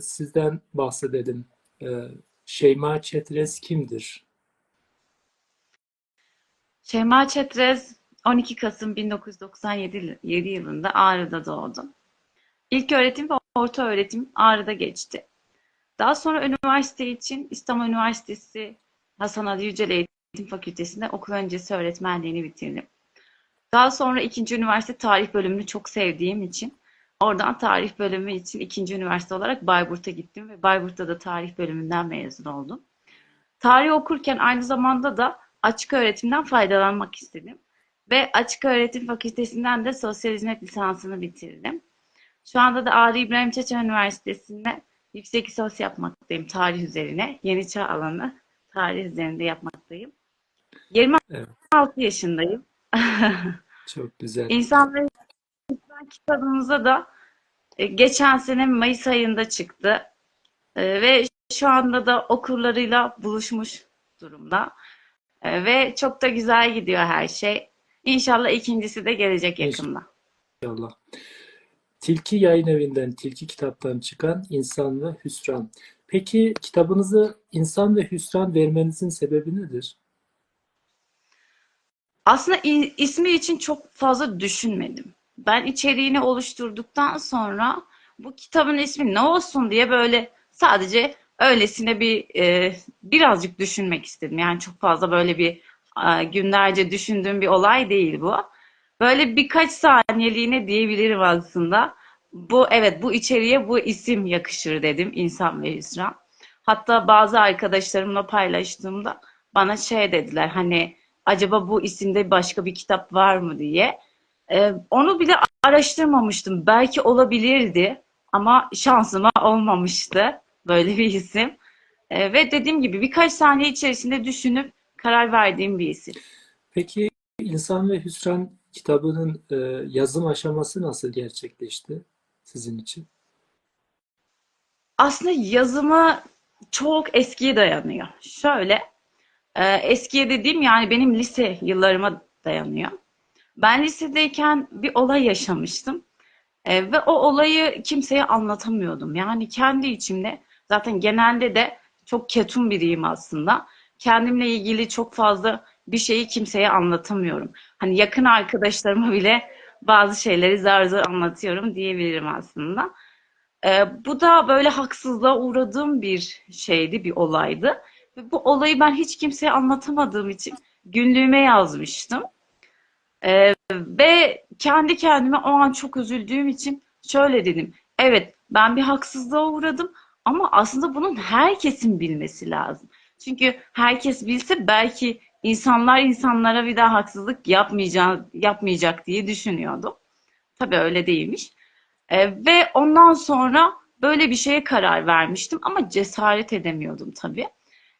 sizden bahsedelim. Ee, Şeyma Çetrez kimdir? Şeyma Çetrez 12 Kasım 1997 7 yılında Ağrı'da doğdu. İlk öğretim ve orta öğretim Ağrı'da geçti. Daha sonra üniversite için İstanbul Üniversitesi Hasan Ali Yücel Eğitim Fakültesi'nde okul öncesi öğretmenliğini bitirdim. Daha sonra ikinci üniversite tarih bölümünü çok sevdiğim için oradan tarih bölümü için ikinci üniversite olarak Bayburt'a gittim ve Bayburt'ta da tarih bölümünden mezun oldum. Tarih okurken aynı zamanda da açık öğretimden faydalanmak istedim. Ve açık öğretim fakültesinden de sosyal hizmet lisansını bitirdim. Şu anda da Ali İbrahim Çeçen Üniversitesi'nde yüksek lisans yapmaktayım tarih üzerine. Yeni Çağ alanı tarih üzerinde yapmaktayım. 26 Evet. yaşındayım. Çok güzel. İnsan kitabımıza da e, geçen sene Mayıs ayında çıktı. E, Ve şu anda da okurlarıyla buluşmuş durumda. E, Ve çok da güzel gidiyor her şey. İnşallah ikincisi de gelecek yakında. İnşallah. Tilki Yayın Evi'nden, Tilki kitaptan çıkan İnsan ve Hüsran. Peki kitabınızı İnsan ve Hüsran vermenizin sebebi nedir? Aslında ismi için çok fazla düşünmedim. Ben içeriğini oluşturduktan sonra bu kitabın ismi ne olsun diye böyle sadece öylesine bir e, birazcık düşünmek istedim. Yani çok fazla böyle bir e, günlerce düşündüğüm bir olay değil bu. Böyle birkaç saniyeliğine diyebilirim aslında. Bu evet bu içeriğe bu isim yakışır dedim İnsan ve Hüsran. Hatta bazı arkadaşlarımla paylaştığımda bana şey dediler hani acaba bu isimde başka bir kitap var mı diye. Ee, onu bile araştırmamıştım. Belki olabilirdi ama şansıma olmamıştı böyle bir isim. Ee, ve dediğim gibi birkaç saniye içerisinde düşünüp karar verdiğim bir isim. Peki İnsan ve Hüsran kitabının e, yazım aşaması nasıl gerçekleşti sizin için? Aslında yazımı çok eskiye dayanıyor. Şöyle, e, eskiye dediğim yani benim lise yıllarıma dayanıyor. Ben lisedeyken bir olay yaşamıştım. E, ve o olayı kimseye anlatamıyordum. Yani kendi içimde zaten genelde de çok ketum biriyim aslında. Kendimle ilgili çok fazla bir şeyi kimseye anlatamıyorum. Hani yakın arkadaşlarıma bile bazı şeyleri zar zor anlatıyorum diyebilirim aslında. Ee, bu da böyle haksızlığa uğradığım bir şeydi, bir olaydı. Ve bu olayı ben hiç kimseye anlatamadığım için günlüğüme yazmıştım. Ee, ve kendi kendime o an çok üzüldüğüm için şöyle dedim. Evet, ben bir haksızlığa uğradım ama aslında bunun herkesin bilmesi lazım. Çünkü herkes bilse belki insanlar insanlara bir daha haksızlık yapmayacak, yapmayacak diye düşünüyordum. Tabii öyle değilmiş. E, ve ondan sonra böyle bir şeye karar vermiştim ama cesaret edemiyordum tabii.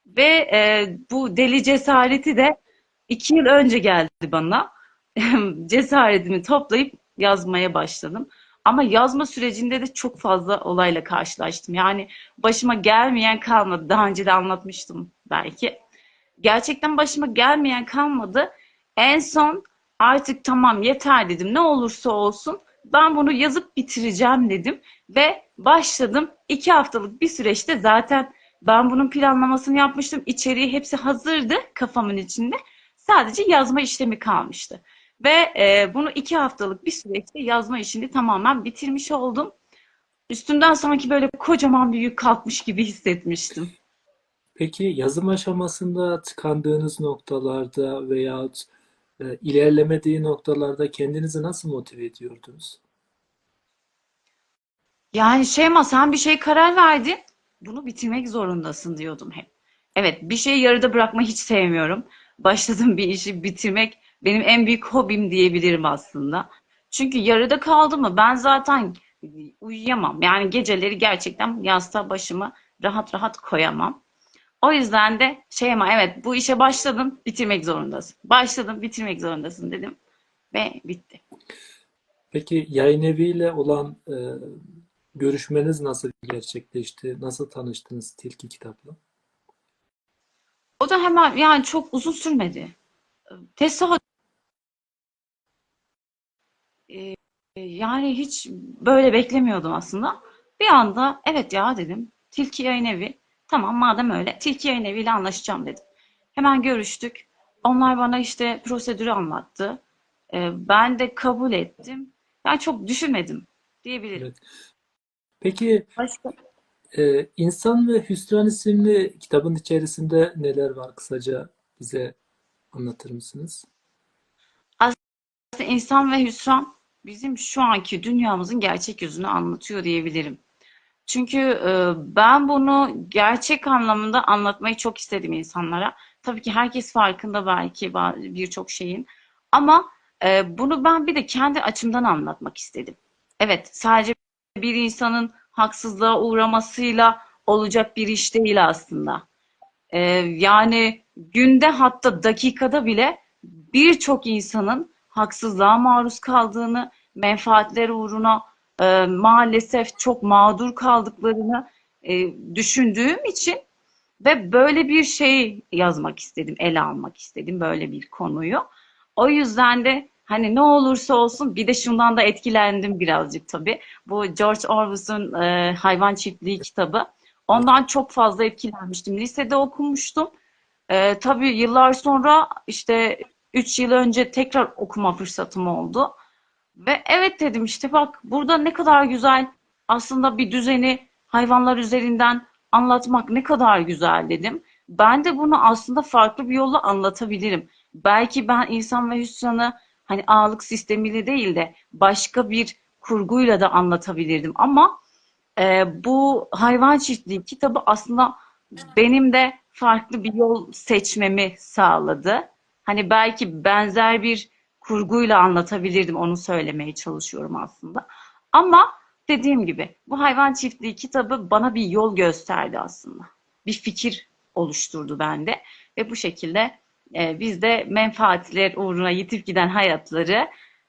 Ve e, bu deli cesareti de iki yıl önce geldi bana. Cesaretimi toplayıp yazmaya başladım. Ama yazma sürecinde de çok fazla olayla karşılaştım. Yani başıma gelmeyen kalmadı. Daha önce de anlatmıştım belki. Gerçekten başıma gelmeyen kalmadı. En son artık tamam yeter dedim. Ne olursa olsun ben bunu yazıp bitireceğim dedim ve başladım. İki haftalık bir süreçte zaten ben bunun planlamasını yapmıştım. İçeriği hepsi hazırdı kafamın içinde. Sadece yazma işlemi kalmıştı. Ve e, bunu iki haftalık bir süreçte yazma işini tamamen bitirmiş oldum. Üstümden sanki böyle kocaman bir yük kalkmış gibi hissetmiştim. Peki yazım aşamasında tıkandığınız noktalarda veyahut e, ilerlemediği noktalarda kendinizi nasıl motive ediyordunuz? Yani Şeyma sen bir şey karar verdin. Bunu bitirmek zorundasın diyordum hep. Evet bir şeyi yarıda bırakmayı hiç sevmiyorum. Başladığım bir işi bitirmek benim en büyük hobim diyebilirim aslında. Çünkü yarıda kaldı mı ben zaten uyuyamam. Yani geceleri gerçekten yastığa başımı rahat rahat koyamam. O yüzden de Şeyma evet bu işe başladın bitirmek zorundasın. Başladın bitirmek zorundasın dedim ve bitti. Peki yayın eviyle olan e, görüşmeniz nasıl gerçekleşti? Nasıl tanıştınız Tilki kitapla? O da hemen yani çok uzun sürmedi. Tesadüf yani hiç böyle beklemiyordum aslında. Bir anda evet ya dedim. Tilki Yayın Evi. Tamam madem öyle Tilki Yayın Evi ile anlaşacağım dedim. Hemen görüştük. Onlar bana işte prosedürü anlattı. Ee, ben de kabul ettim. Yani çok düşünmedim diyebilirim. Evet. Peki Başka? e, İnsan ve Hüsran isimli kitabın içerisinde neler var? Kısaca bize anlatır mısınız? Aslında İnsan ve Hüsran bizim şu anki dünyamızın gerçek yüzünü anlatıyor diyebilirim. Çünkü e, ben bunu gerçek anlamında anlatmayı çok istedim insanlara. Tabii ki herkes farkında belki birçok şeyin. Ama e, bunu ben bir de kendi açımdan anlatmak istedim. Evet, sadece bir insanın haksızlığa uğramasıyla olacak bir iş değil aslında. E, yani günde hatta dakikada bile birçok insanın haksızlığa maruz kaldığını, menfaatler uğruna e, maalesef çok mağdur kaldıklarını e, düşündüğüm için ve böyle bir şey yazmak istedim, ele almak istedim böyle bir konuyu. O yüzden de hani ne olursa olsun bir de şundan da etkilendim birazcık tabii. Bu George Orwell'ın e, Hayvan Çiftliği kitabı. Ondan çok fazla etkilenmiştim. Lisede okumuştum. E, tabii yıllar sonra işte 3 yıl önce tekrar okuma fırsatım oldu. Ve evet dedim işte bak burada ne kadar güzel aslında bir düzeni hayvanlar üzerinden anlatmak ne kadar güzel dedim. Ben de bunu aslında farklı bir yolla anlatabilirim. Belki ben insan ve hüsranı hani ağalık sistemiyle değil de başka bir kurguyla da anlatabilirdim. Ama e, bu hayvan çiftliği kitabı aslında benim de farklı bir yol seçmemi sağladı. Hani belki benzer bir kurguyla anlatabilirdim, onu söylemeye çalışıyorum aslında. Ama dediğim gibi bu hayvan çiftliği kitabı bana bir yol gösterdi aslında. Bir fikir oluşturdu bende ve bu şekilde e, biz de menfaatler uğruna yitip giden hayatları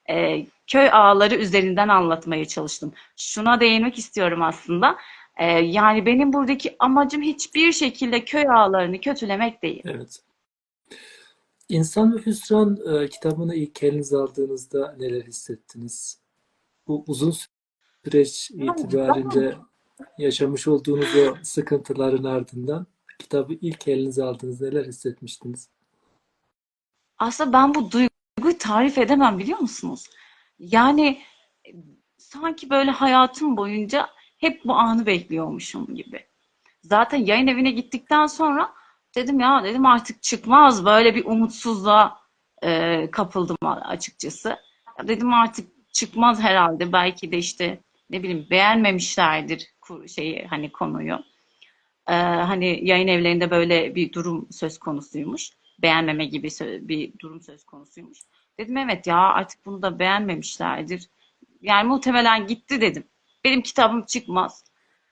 e, köy ağları üzerinden anlatmaya çalıştım. Şuna değinmek istiyorum aslında. E, yani benim buradaki amacım hiçbir şekilde köy ağlarını kötülemek değil. Evet. İnsan ve Hüsran e, kitabını ilk elinize aldığınızda neler hissettiniz? Bu uzun süreç itibarinde yaşamış olduğunuz o sıkıntıların ardından kitabı ilk elinize aldığınızda neler hissetmiştiniz? Aslında ben bu duyguyu tarif edemem biliyor musunuz? Yani sanki böyle hayatım boyunca hep bu anı bekliyormuşum gibi. Zaten yayın evine gittikten sonra dedim ya dedim artık çıkmaz böyle bir umutsuzluğa e, kapıldım açıkçası. Dedim artık çıkmaz herhalde belki de işte ne bileyim beğenmemişlerdir şeyi hani konuyu. Ee, hani yayın evlerinde böyle bir durum söz konusuymuş. Beğenmeme gibi bir durum söz konusuymuş. Dedim evet ya artık bunu da beğenmemişlerdir. Yani muhtemelen gitti dedim. Benim kitabım çıkmaz.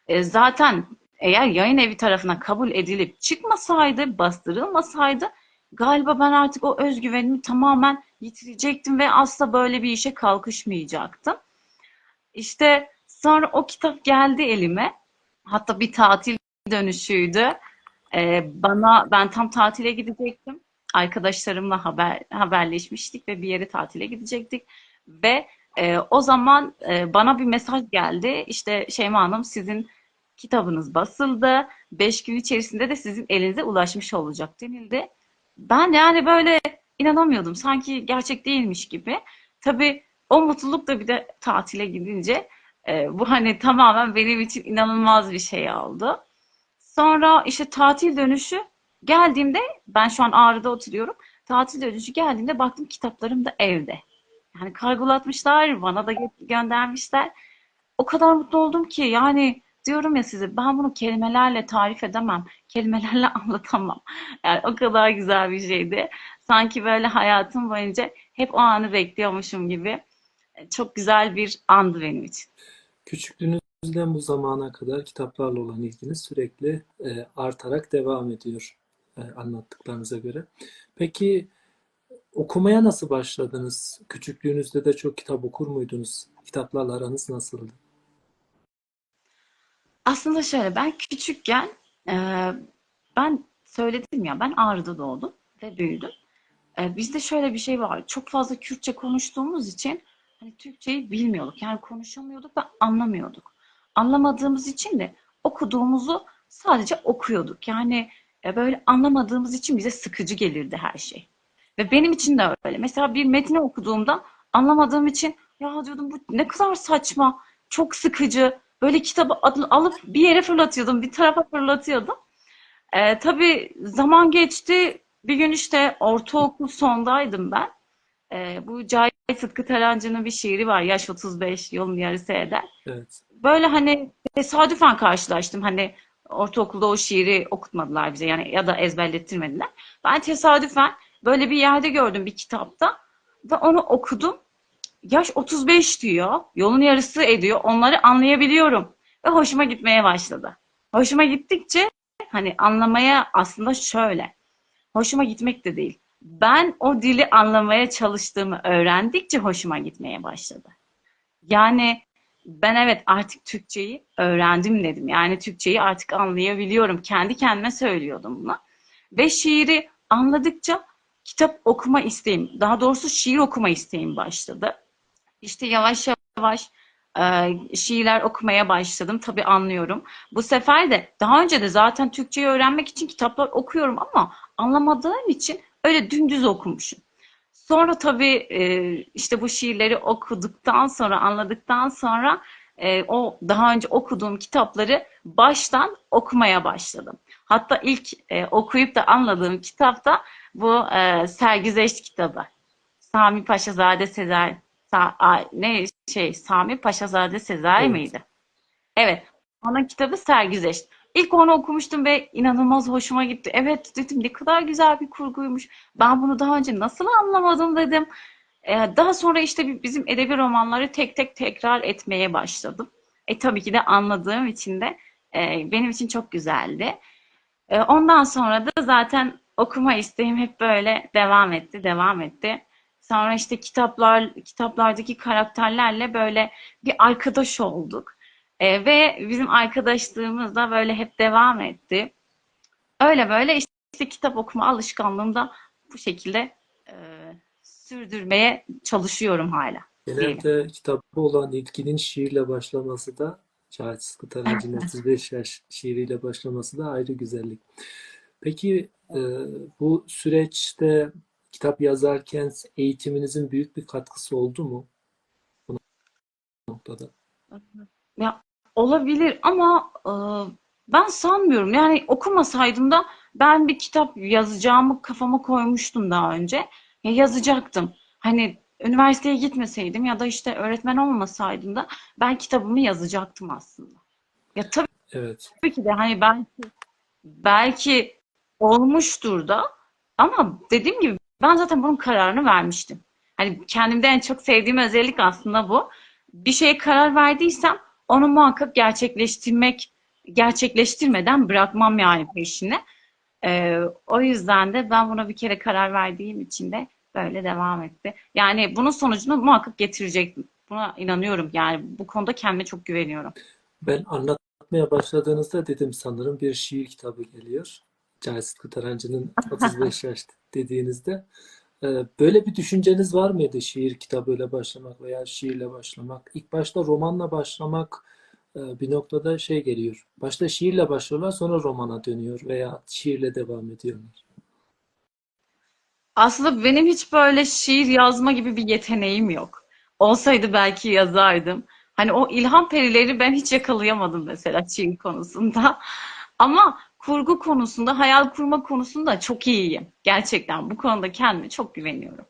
E, zaten eğer yayın evi tarafından kabul edilip çıkmasaydı, bastırılmasaydı galiba ben artık o özgüvenimi tamamen yitirecektim ve asla böyle bir işe kalkışmayacaktım. İşte sonra o kitap geldi elime. Hatta bir tatil dönüşüydü. Ee, bana ben tam tatile gidecektim. Arkadaşlarımla haber haberleşmiştik ve bir yere tatile gidecektik. Ve e, o zaman e, bana bir mesaj geldi. İşte Şeyma Hanım sizin kitabınız basıldı. Beş gün içerisinde de sizin elinize ulaşmış olacak denildi. Ben yani böyle inanamıyordum. Sanki gerçek değilmiş gibi. Tabii o mutluluk da bir de tatile gidince e, bu hani tamamen benim için inanılmaz bir şey oldu. Sonra işte tatil dönüşü geldiğimde ben şu an Ağrı'da oturuyorum. Tatil dönüşü geldiğimde baktım kitaplarım da evde. Yani kargolatmışlar, bana da gö- göndermişler. O kadar mutlu oldum ki yani diyorum ya size ben bunu kelimelerle tarif edemem. Kelimelerle anlatamam. Yani o kadar güzel bir şeydi. Sanki böyle hayatım boyunca hep o anı bekliyormuşum gibi. Çok güzel bir andı benim için. Küçüklüğünüzden bu zamana kadar kitaplarla olan ilginiz sürekli e, artarak devam ediyor e, anlattıklarınıza göre. Peki okumaya nasıl başladınız? Küçüklüğünüzde de çok kitap okur muydunuz? Kitaplarla aranız nasıldı? Aslında şöyle ben küçükken e, ben söyledim ya ben Ağrı'da doğdum ve büyüdüm. E, bizde şöyle bir şey var. Çok fazla Kürtçe konuştuğumuz için hani Türkçeyi bilmiyorduk. Yani konuşamıyorduk ve anlamıyorduk. anlamadığımız için de okuduğumuzu sadece okuyorduk. Yani e, böyle anlamadığımız için bize sıkıcı gelirdi her şey. Ve benim için de öyle. Mesela bir metni okuduğumda anlamadığım için ya diyordum bu ne kadar saçma, çok sıkıcı. Böyle kitabı al- alıp bir yere fırlatıyordum, bir tarafa fırlatıyordum. Ee, tabii zaman geçti. Bir gün işte ortaokul sondaydım ben. Ee, bu Cahit Sıtkı Tarancı'nın bir şiiri var. Yaş 35, yolun yarısı eder. Evet. Böyle hani tesadüfen karşılaştım. Hani ortaokulda o şiiri okutmadılar bize yani ya da ezberlettirmediler. Ben tesadüfen böyle bir yerde gördüm bir kitapta ve onu okudum. Yaş 35 diyor. Yolun yarısı ediyor. Onları anlayabiliyorum. Ve hoşuma gitmeye başladı. Hoşuma gittikçe hani anlamaya aslında şöyle. Hoşuma gitmek de değil. Ben o dili anlamaya çalıştığımı öğrendikçe hoşuma gitmeye başladı. Yani ben evet artık Türkçeyi öğrendim dedim. Yani Türkçeyi artık anlayabiliyorum. Kendi kendime söylüyordum bunu. Ve şiiri anladıkça kitap okuma isteğim, daha doğrusu şiir okuma isteğim başladı. İşte yavaş yavaş e, şiirler okumaya başladım. Tabii anlıyorum. Bu sefer de daha önce de zaten Türkçeyi öğrenmek için kitaplar okuyorum ama anlamadığım için öyle dümdüz okumuşum. Sonra tabii e, işte bu şiirleri okuduktan sonra, anladıktan sonra e, o daha önce okuduğum kitapları baştan okumaya başladım. Hatta ilk okuyup da anladığım kitap da bu Sergüzeşt kitabı. Sami Paşazade Sezer Sa- a- ne şey Sami Paşazade Sezai Evet. miydi? Evet. Onun kitabı Sergüzeşt. İlk onu okumuştum ve inanılmaz hoşuma gitti. Evet dedim ne kadar güzel bir kurguymuş. Ben bunu daha önce nasıl anlamadım dedim. Ee, daha sonra işte bi- bizim edebi romanları tek tek tekrar etmeye başladım. E tabii ki de anladığım için de e, benim için çok güzeldi. E, ondan sonra da zaten okuma isteğim hep böyle devam etti, devam etti. Sonra işte kitaplar, kitaplardaki karakterlerle böyle bir arkadaş olduk. E, ve bizim arkadaşlığımız da böyle hep devam etti. Öyle böyle işte kitap okuma alışkanlığımı da bu şekilde e, sürdürmeye çalışıyorum hala. Genelde kitaba olan ilginin şiirle başlaması da Cahit Sıtkı Tarancı'nın 35 yaş şiiriyle başlaması da ayrı güzellik. Peki e, bu süreçte kitap yazarken eğitiminizin büyük bir katkısı oldu mu bu noktada? Ya olabilir ama e, ben sanmıyorum. Yani okumasaydım da ben bir kitap yazacağımı kafama koymuştum daha önce. Ya yazacaktım. Hani üniversiteye gitmeseydim ya da işte öğretmen olmasaydım da ben kitabımı yazacaktım aslında. Ya tabii Evet. ki de hani belki belki olmuştur da ama dediğim gibi ben zaten bunun kararını vermiştim. Hani kendimde en çok sevdiğim özellik aslında bu. Bir şeye karar verdiysem onu muhakkak gerçekleştirmek, gerçekleştirmeden bırakmam yani peşine. Ee, o yüzden de ben buna bir kere karar verdiğim için de böyle devam etti. Yani bunun sonucunu muhakkak getirecektim. Buna inanıyorum. Yani bu konuda kendime çok güveniyorum. Ben anlatmaya başladığınızda dedim sanırım bir şiir kitabı geliyor. Cahit Sıtkı Tarancı'nın 35 yaş dediğinizde. e, Böyle bir düşünceniz var mıydı şiir kitabıyla başlamak veya şiirle başlamak? İlk başta romanla başlamak e, bir noktada şey geliyor. Başta şiirle başlıyorlar sonra romana dönüyor veya şiirle devam ediyorlar. Aslında benim hiç böyle şiir yazma gibi bir yeteneğim yok. Olsaydı belki yazardım. Hani o ilham perileri ben hiç yakalayamadım mesela şiir konusunda. Ama kurgu konusunda, hayal kurma konusunda çok iyiyim. Gerçekten bu konuda kendime çok güveniyorum.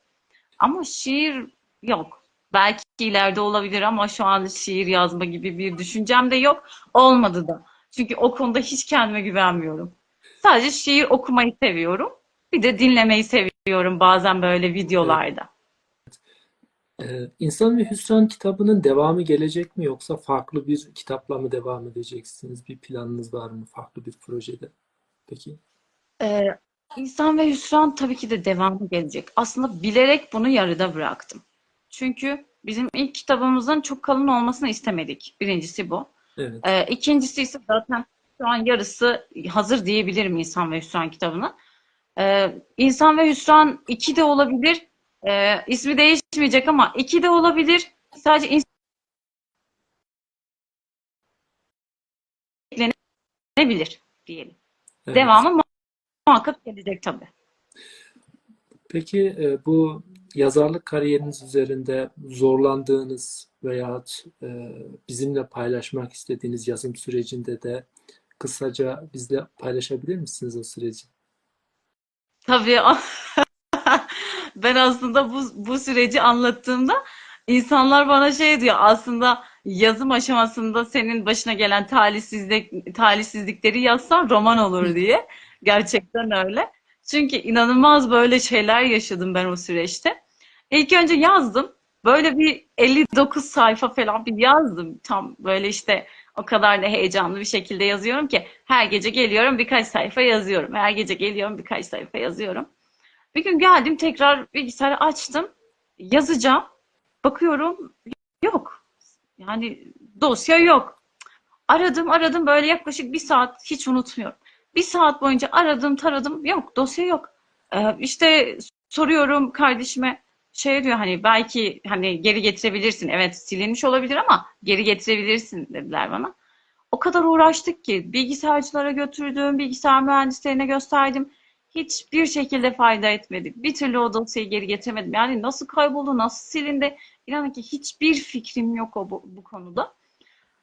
Ama şiir yok. Belki ileride olabilir ama şu an şiir yazma gibi bir düşüncem de yok. Olmadı da. Çünkü o konuda hiç kendime güvenmiyorum. Sadece şiir okumayı seviyorum. Bir de dinlemeyi seviyorum bazen böyle Evet. Ee, İnsan ve Hüsran kitabının devamı gelecek mi yoksa farklı bir kitapla mı devam edeceksiniz? Bir planınız var mı farklı bir projede? Peki. Ee, İnsan ve Hüsran tabii ki de devamı gelecek. Aslında bilerek bunu yarıda bıraktım. Çünkü bizim ilk kitabımızın çok kalın olmasını istemedik. Birincisi bu. Evet. Ee, ikincisi ise zaten şu an yarısı hazır diyebilirim İnsan ve Hüsran kitabına. Ee, İnsan ve Hüsran 2 de olabilir. Ee, ismi değişmeyecek ama 2 de olabilir. Sadece izlenebilir diyelim. Evet. Devamı mu- muhakkak gelecek tabii. Peki e, bu yazarlık kariyeriniz üzerinde zorlandığınız veya bizimle paylaşmak istediğiniz yazım sürecinde de kısaca bizle paylaşabilir misiniz o süreci? Tabii ben aslında bu, bu süreci anlattığımda insanlar bana şey diyor aslında yazım aşamasında senin başına gelen talihsizlik, talihsizlikleri yazsan roman olur diye. Gerçekten öyle. Çünkü inanılmaz böyle şeyler yaşadım ben o süreçte. İlk önce yazdım. Böyle bir 59 sayfa falan bir yazdım. Tam böyle işte o kadar da heyecanlı bir şekilde yazıyorum ki her gece geliyorum birkaç sayfa yazıyorum. Her gece geliyorum birkaç sayfa yazıyorum. Bir gün geldim tekrar bilgisayarı açtım. Yazacağım. Bakıyorum yok. Yani dosya yok. Aradım aradım böyle yaklaşık bir saat hiç unutmuyorum. Bir saat boyunca aradım taradım yok dosya yok. Ee, işte soruyorum kardeşime şey diyor hani belki hani geri getirebilirsin. Evet silinmiş olabilir ama geri getirebilirsin dediler bana. O kadar uğraştık ki bilgisayarcılara götürdüm, bilgisayar mühendislerine gösterdim. Hiçbir şekilde fayda etmedi. Bir türlü o dosyayı geri getiremedim. Yani nasıl kayboldu, nasıl silindi? İnanın ki hiçbir fikrim yok o bu, bu konuda.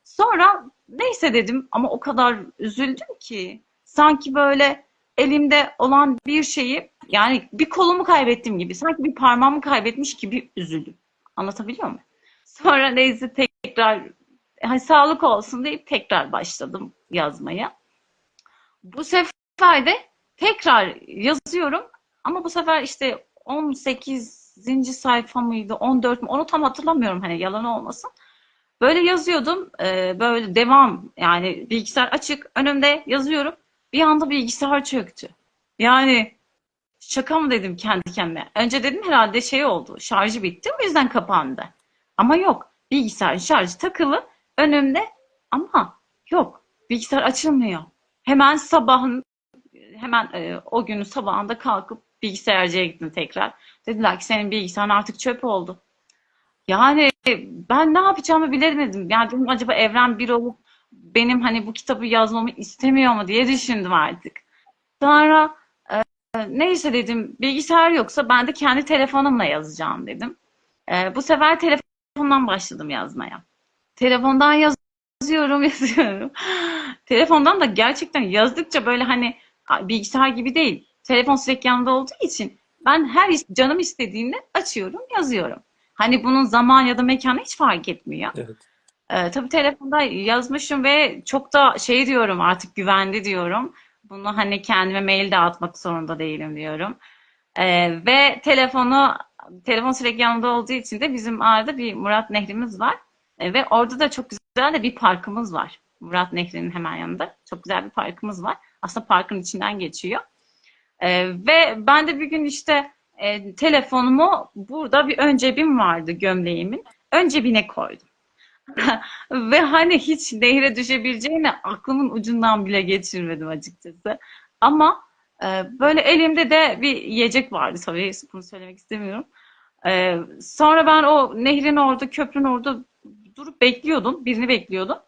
Sonra neyse dedim ama o kadar üzüldüm ki sanki böyle elimde olan bir şeyi yani bir kolumu kaybettim gibi sanki bir parmağımı kaybetmiş gibi üzüldüm. Anlatabiliyor muyum? Sonra neyse tekrar hani sağlık olsun deyip tekrar başladım yazmaya. Bu sefer de tekrar yazıyorum ama bu sefer işte 18. sayfa mıydı 14 mü onu tam hatırlamıyorum hani yalan olmasın. Böyle yazıyordum e, böyle devam yani bilgisayar açık önümde yazıyorum bir anda bilgisayar çöktü. Yani şaka mı dedim kendi kendime. Önce dedim herhalde şey oldu şarjı bitti o yüzden kapandı. Ama yok bilgisayar şarjı takılı önümde ama yok bilgisayar açılmıyor. Hemen sabahın hemen e, o günün sabahında kalkıp bilgisayarcıya gittim tekrar. Dediler ki senin bilgisayarın artık çöp oldu. Yani ben ne yapacağımı bilemedim. Yani dedim acaba evren bir olup benim hani bu kitabı yazmamı istemiyor mu diye düşündüm artık. Sonra e, neyse dedim bilgisayar yoksa ben de kendi telefonumla yazacağım dedim. E, bu sefer telefondan başladım yazmaya. Telefondan yazıyorum yazıyorum. Telefondan da gerçekten yazdıkça böyle hani bilgisayar gibi değil. Telefon sürekli yanında olduğu için ben her canım istediğinde açıyorum, yazıyorum. Hani bunun zaman ya da mekanı hiç fark etmiyor. Evet. Ee, tabii telefonda yazmışım ve çok da şey diyorum artık güvende diyorum. Bunu hani kendime mail de atmak zorunda değilim diyorum. Ee, ve telefonu telefon sürekli yanında olduğu için de bizim arada bir Murat Nehrimiz var. Ee, ve orada da çok güzel de bir parkımız var. Murat Nehri'nin hemen yanında. Çok güzel bir parkımız var. Aslında parkın içinden geçiyor. Ee, ve ben de bir gün işte e, telefonumu burada bir ön cebim vardı gömleğimin. Ön cebine koydum. Ve hani hiç nehre düşebileceğini aklımın ucundan bile geçirmedim açıkçası. Ama e, böyle elimde de bir yiyecek vardı tabii bunu söylemek istemiyorum. E, sonra ben o nehrin orada, köprünün orada durup bekliyordum. Birini bekliyordum.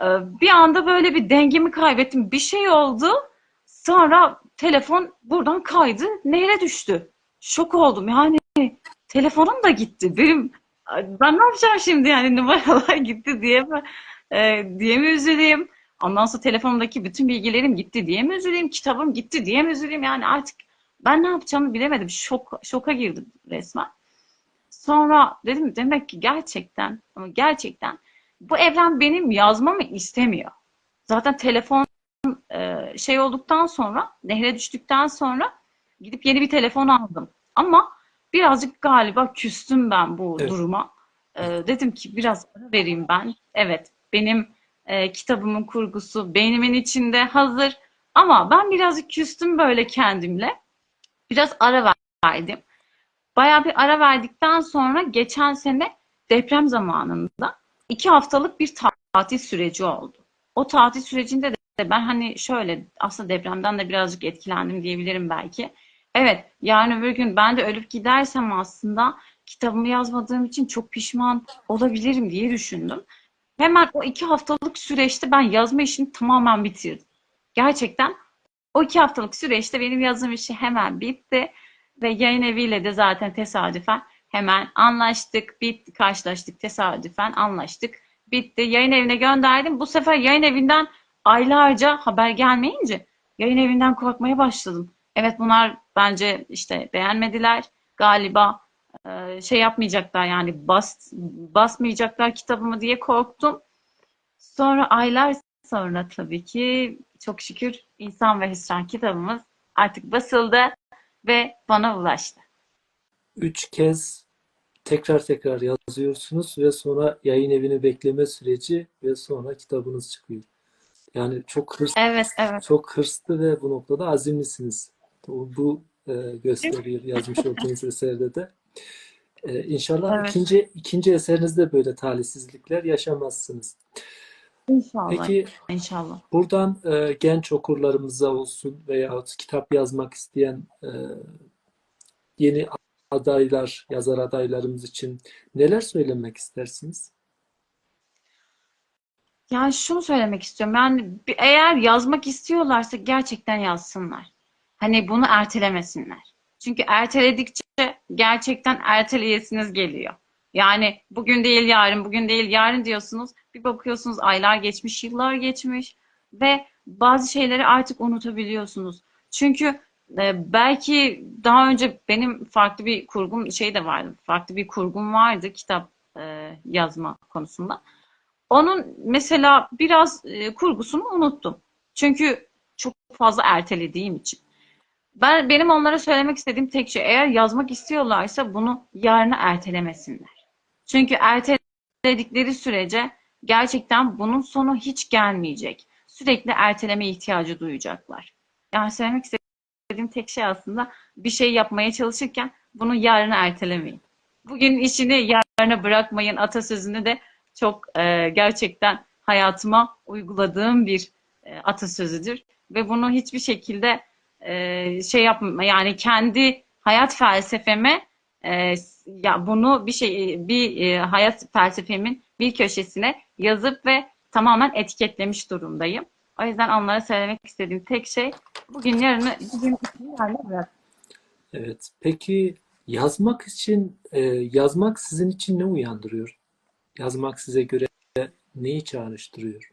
E, bir anda böyle bir dengemi kaybettim. Bir şey oldu. Sonra telefon buradan kaydı, nehre düştü. Şok oldum. Yani telefonum da gitti. Benim ben ne yapacağım şimdi yani numaralar gitti diye mi e, diye mi üzüleyim? Ondan sonra telefonumdaki bütün bilgilerim gitti diye mi üzüleyim? Kitabım gitti diye mi üzüleyim? Yani artık ben ne yapacağımı bilemedim. Şok, şoka girdim resmen. Sonra dedim demek ki gerçekten ama gerçekten bu evren benim yazmamı istemiyor. Zaten telefon e, şey olduktan sonra nehre düştükten sonra gidip yeni bir telefon aldım. Ama birazcık galiba küstüm ben bu Evet. duruma. Ee, dedim ki biraz ara vereyim ben. Evet, benim e, kitabımın kurgusu beynimin içinde hazır. Ama ben birazcık küstüm böyle kendimle. Biraz ara verdim. Bayağı bir ara verdikten sonra geçen sene deprem zamanında iki haftalık bir tatil süreci oldu. O tatil sürecinde de ben hani şöyle aslında depremden de birazcık etkilendim diyebilirim belki. Evet, yarın öbür gün ben de ölüp gidersem aslında kitabımı yazmadığım için çok pişman olabilirim diye düşündüm. Hemen o iki haftalık süreçte ben yazma işini tamamen bitirdim. Gerçekten o iki haftalık süreçte benim yazım işi hemen bitti ve yayın eviyle de zaten tesadüfen hemen anlaştık, bitti, karşılaştık tesadüfen anlaştık, bitti. Yayın evine gönderdim. Bu sefer yayın evinden aylarca haber gelmeyince yayın evinden korkmaya başladım. Evet bunlar bence işte beğenmediler galiba e, şey yapmayacaklar yani bas, basmayacaklar kitabımı diye korktum. Sonra aylar sonra tabii ki çok şükür İnsan ve Hüsran kitabımız artık basıldı ve bana ulaştı. Üç kez tekrar tekrar yazıyorsunuz ve sonra yayın evini bekleme süreci ve sonra kitabınız çıkıyor. Yani çok hırs, Evet, evet. çok hırslı ve bu noktada azimlisiniz. Bu, e, gösteriyor yazmış olduğunuz eserde de. E, İnşallah Evet. ikinci ikinci eserinizde böyle talihsizlikler yaşamazsınız. İnşallah. Peki İnşallah. buradan e, genç okurlarımıza olsun veyahut kitap yazmak isteyen e, yeni adaylar, yazar adaylarımız için neler söylemek istersiniz? Yani şunu söylemek istiyorum. Yani eğer yazmak istiyorlarsa gerçekten yazsınlar. Hani bunu ertelemesinler. Çünkü erteledikçe gerçekten erteleyesiniz geliyor. Yani bugün değil yarın, bugün değil yarın diyorsunuz. Bir bakıyorsunuz aylar geçmiş, yıllar geçmiş ve bazı şeyleri artık unutabiliyorsunuz. Çünkü e, belki daha önce benim farklı bir kurgum şey de vardı. Farklı bir kurgum vardı kitap e, yazma konusunda. Onun mesela biraz e, kurgusunu unuttum. Çünkü çok fazla ertelediğim için. Ben benim onlara söylemek istediğim tek şey eğer yazmak istiyorlarsa bunu yarına ertelemesinler. Çünkü erteledikleri sürece gerçekten bunun sonu hiç gelmeyecek. Sürekli erteleme ihtiyacı duyacaklar. Yani söylemek istediğim tek şey aslında bir şey yapmaya çalışırken bunu yarına ertelemeyin. Bugün işini yarına bırakmayın atasözünü de çok e, gerçekten hayatıma uyguladığım bir e, atasözüdür ve bunu hiçbir şekilde e, şey yapma yani kendi hayat felsefeme e, ya bunu bir şey bir e, hayat felsefemin bir köşesine yazıp ve tamamen etiketlemiş durumdayım. O yüzden onlara söylemek istediğim tek şey bugün yarını bugün yarına bırak. Evet. Peki yazmak için e, yazmak sizin için ne uyandırıyor? Yazmak size göre neyi çağrıştırıyor?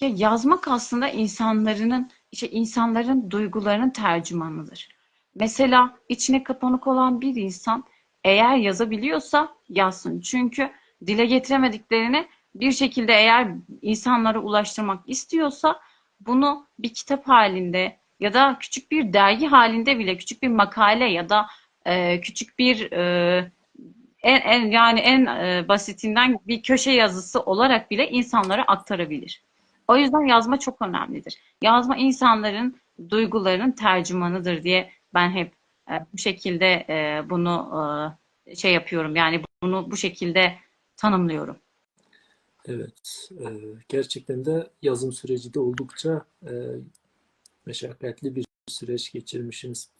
Ya yazmak aslında insanların işte insanların duygularının tercümanıdır. Mesela içine kapanık olan bir insan eğer yazabiliyorsa yazsın. Çünkü dile getiremediklerini bir şekilde eğer insanlara ulaştırmak istiyorsa bunu bir kitap halinde ya da küçük bir dergi halinde bile küçük bir makale ya da e, küçük bir e, en, en yani en e, basitinden bir köşe yazısı olarak bile insanlara aktarabilir. O yüzden yazma çok önemlidir. Yazma insanların duygularının tercümanıdır diye ben hep e, bu şekilde e, bunu e, şey yapıyorum. Yani bunu bu şekilde tanımlıyorum. Evet. e, gerçekten de yazım süreci de oldukça e, meşakkatli bir süreç geçirmişsiniz.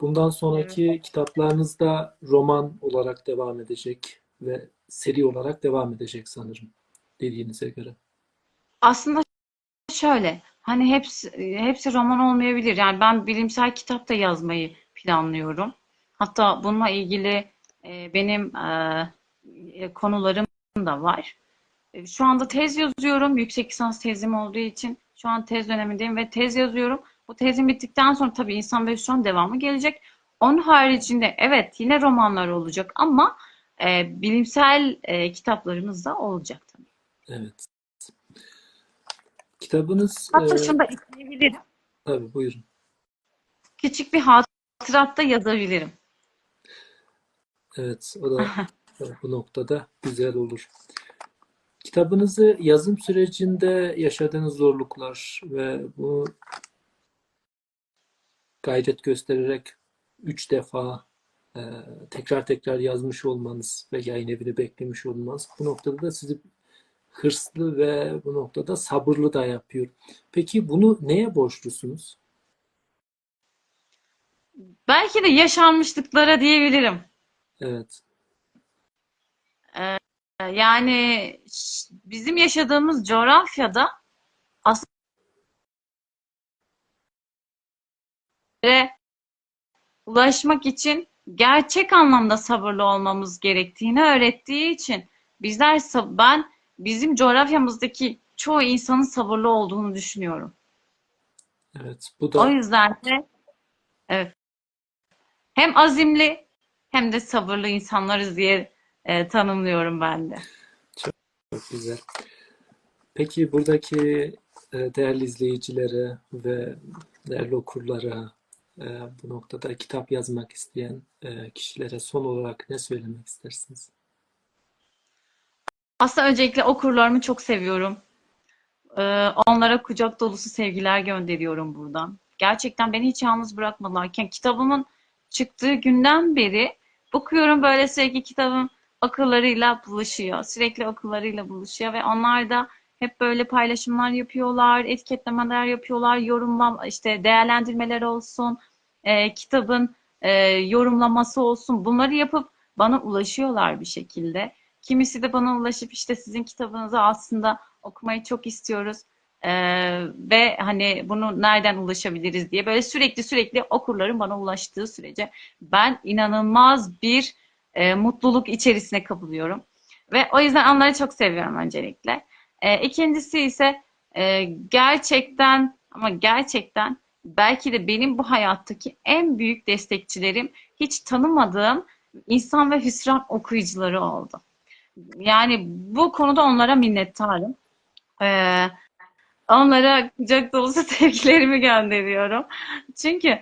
Bundan sonraki kitaplarınız da roman olarak devam edecek ve seri olarak devam edecek sanırım dediğinize göre. Aslında şöyle hani hepsi hepsi roman olmayabilir. Yani ben bilimsel kitap da yazmayı planlıyorum. Hatta bununla ilgili e, benim e, e, konularım da var. E, Şu anda tez yazıyorum. Yüksek lisans tezim olduğu için şu an tez dönemindeyim ve tez yazıyorum. Bu tezim bittikten sonra tabii İnsan ve Hüsran devamı gelecek. Onun haricinde evet yine romanlar olacak ama e, bilimsel e, kitaplarımız da olacak tabii. Evet. Kitabınız Hatta e, şunu da ekleyebilirim. tabii buyurun. Küçük bir hatırat da yazabilirim. Evet, o da e, bu noktada güzel olur. Kitabınızı yazım sürecinde yaşadığınız zorluklar ve bu gayret göstererek üç defa e, tekrar tekrar yazmış olmanız ve yayın evini beklemiş olmanız bu noktada da sizi hırslı ve bu noktada sabırlı da yapıyor. Peki bunu neye borçlusunuz? Belki de yaşanmışlıklara diyebilirim. Evet, yani bizim yaşadığımız coğrafyada aslında ulaşmak için gerçek anlamda sabırlı olmamız gerektiğini öğrettiği için bizler ben bizim coğrafyamızdaki çoğu insanın sabırlı olduğunu düşünüyorum. Evet, bu da. O yüzden de evet. Hem azimli hem de sabırlı insanlarız diye e, tanımlıyorum ben de. çok güzel. Peki buradaki e, değerli izleyicilere ve değerli okurlara e, bu noktada kitap yazmak isteyen e, kişilere son olarak ne söylemek istersiniz? Aslında öncelikle okurlarımı çok seviyorum. Ee, onlara kucak dolusu sevgiler gönderiyorum buradan. Gerçekten beni hiç yalnız bırakmadılar. Yani kitabımın çıktığı günden beri bakıyorum böyle sürekli kitabım akıllarıyla buluşuyor. Sürekli akıllarıyla buluşuyor ve onlar da hep böyle paylaşımlar yapıyorlar, etiketlemeler yapıyorlar, yorumlam işte değerlendirmeler olsun, e, kitabın e, yorumlaması olsun. Bunları yapıp bana ulaşıyorlar bir şekilde. Kimisi de bana ulaşıp işte sizin kitabınızı aslında okumayı çok istiyoruz. Ee, ve hani bunu nereden ulaşabiliriz diye böyle sürekli sürekli okurların bana ulaştığı sürece ben inanılmaz bir e, mutluluk içerisine kapılıyorum. Ve o yüzden onları çok seviyorum öncelikle. E, ikincisi ise e, gerçekten ama gerçekten belki de benim bu hayattaki en büyük destekçilerim hiç tanımadığım insan ve hüsran okuyucuları oldu. Yani bu konuda onlara minnettarım. Ee, onlara kucak dolusu sevgilerimi gönderiyorum. Çünkü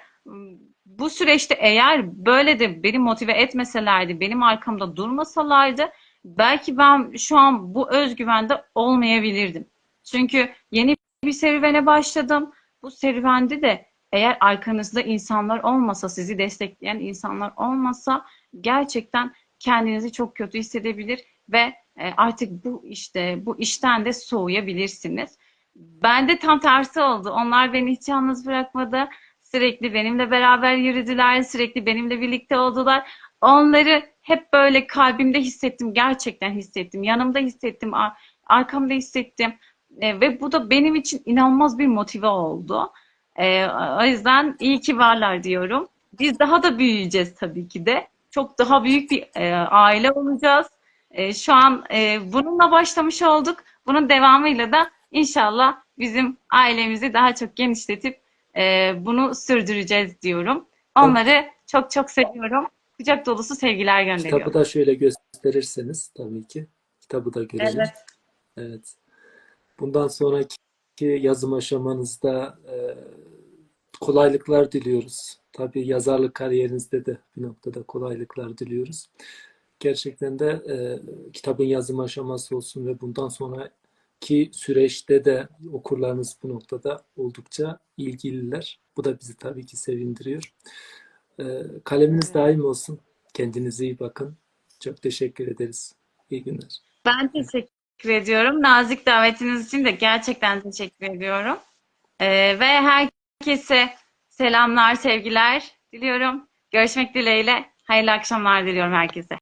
bu süreçte eğer böyle de beni motive etmeselerdi, benim arkamda durmasalardı, belki ben şu an bu özgüvende olmayabilirdim. Çünkü yeni bir serüvene başladım. Bu serüvende de eğer arkanızda insanlar olmasa, sizi destekleyen insanlar olmasa gerçekten kendinizi çok kötü hissedebilir ve e, artık bu işte bu işten de soğuyabilirsiniz. Ben de tam tersi oldu. Onlar beni hiç yalnız bırakmadı. Sürekli benimle beraber yürüdüler, sürekli benimle birlikte oldular. Onları hep böyle kalbimde hissettim, gerçekten hissettim. Yanımda hissettim, ar- arkamda hissettim. E, ve bu da benim için inanılmaz bir motive oldu. E, o yüzden iyi ki varlar diyorum. Biz daha da büyüyeceğiz tabii ki de. Çok daha büyük bir e, aile olacağız. E, şu an e, bununla başlamış olduk. Bunun devamıyla da inşallah bizim ailemizi daha çok genişletip e, bunu sürdüreceğiz diyorum. Evet, Onları çok çok seviyorum. Kucak dolusu sevgiler kitabı gönderiyorum. da şöyle gösterirseniz tabii ki kitabı da görelim. Evet. Evet. Bundan sonraki yazım aşamanızda e, kolaylıklar diliyoruz. Tabii yazarlık kariyerinizde de bir noktada kolaylıklar diliyoruz. Gerçekten de e, kitabın yazım aşaması olsun ve bundan sonraki süreçte de okurlarınız bu noktada oldukça ilgililer. Bu da bizi tabii ki sevindiriyor. E, kaleminiz Evet. daim olsun. Kendinize iyi bakın. Çok teşekkür ederiz. İyi günler. Ben teşekkür ediyorum. Nazik davetiniz için de gerçekten teşekkür ediyorum. Ee, ve herkese selamlar, sevgiler diliyorum. Görüşmek dileğiyle. Hayırlı akşamlar diliyorum herkese.